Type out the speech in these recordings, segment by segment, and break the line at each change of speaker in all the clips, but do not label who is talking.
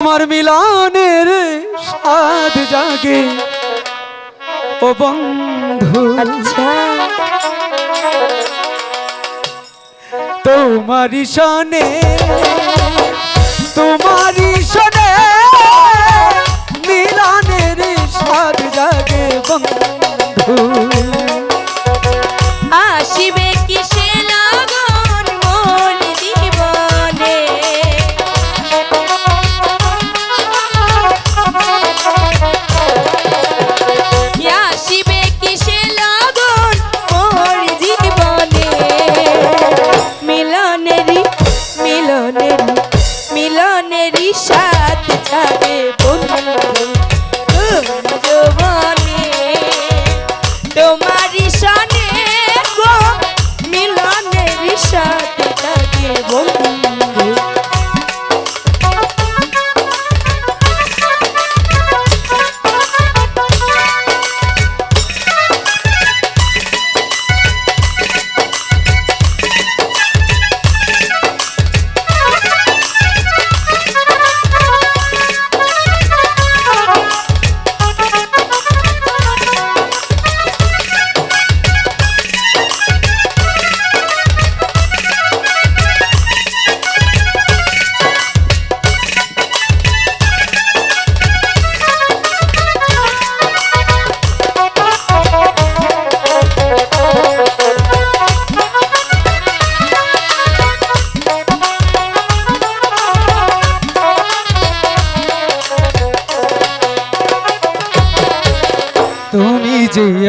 আমার মিলনের স্বাদ জাগে। ও বন্ধু
আচ্ছা।
তোমারি সনে তোমারি সনে মিলনের স্বাদ জাগে বন্ধু।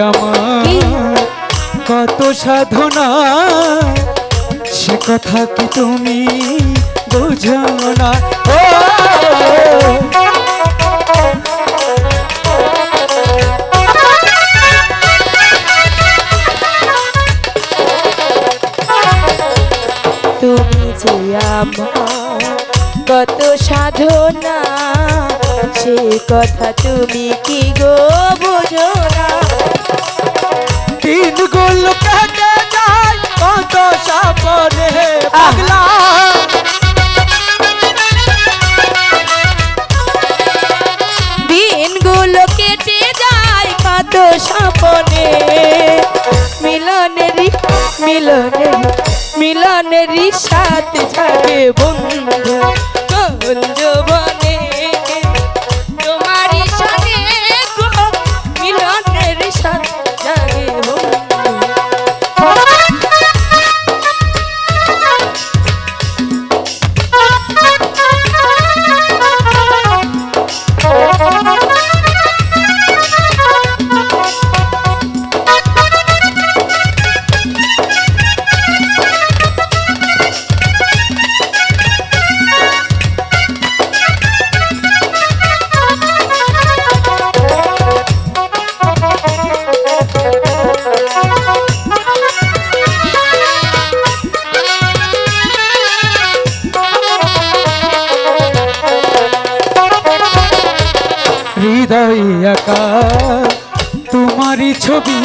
আমার কত সাধনা সে কথা কি তুমি বুঝো না? ও!
তুমি যে আমার কত সাধনা সে কথা তুমি কি গো বোঝো না?
তিন গোল কেটে যায় কত সাপনে পাগলা।
দিনগুলো কেটে যায় কত স্বপনে মিলনেরই মিলনেরই মিলনেরই সাথ যাবে বন্ধু।
হৃদয় একা তোমারই ছবি।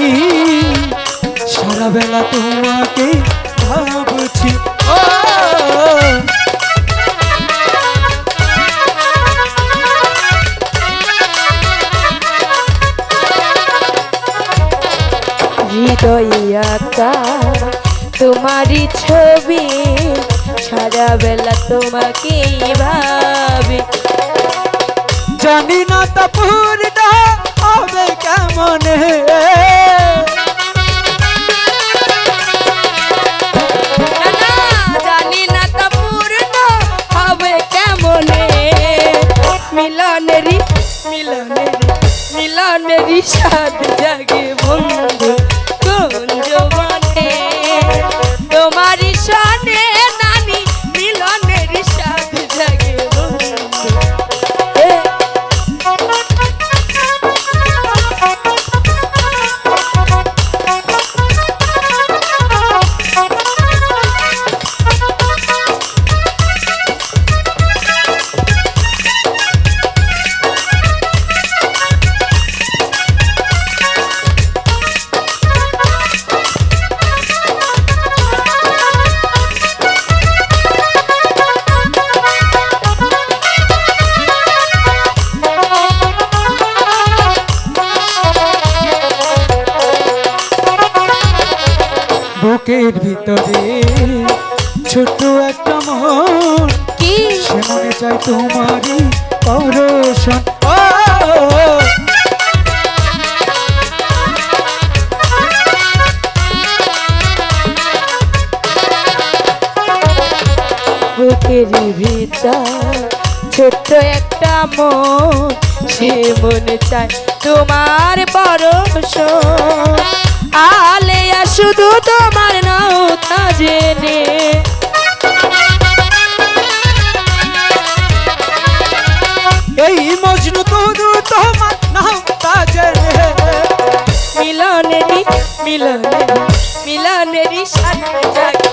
সারা বেলা তোমাকে ভাবছি ও!
হৃদয়াকা তোমারই ছবি। সারা বেলা তোমাকে ভাবে।
জানি না তা পূর্ণ হবে কেমন?
মিলনেরই মিলনেরই মিলনেরই সাদ জাগে বন্ধু।
বুকের ভিতরে ছোট্ট একটা মন।
কি?
সে মনে চায় তোমারই পরশন ও!
বুকের ভিতর ছোট্ট একটা মন। সে মনে চায় তোমার পরশ আলেয়া শুধু তোমার নৌকা জেনে।
এই মজনু তুদু তোমার নাম জেনে।
মিলনেরি মিলনেরি মিলনেরি সাথে জাগে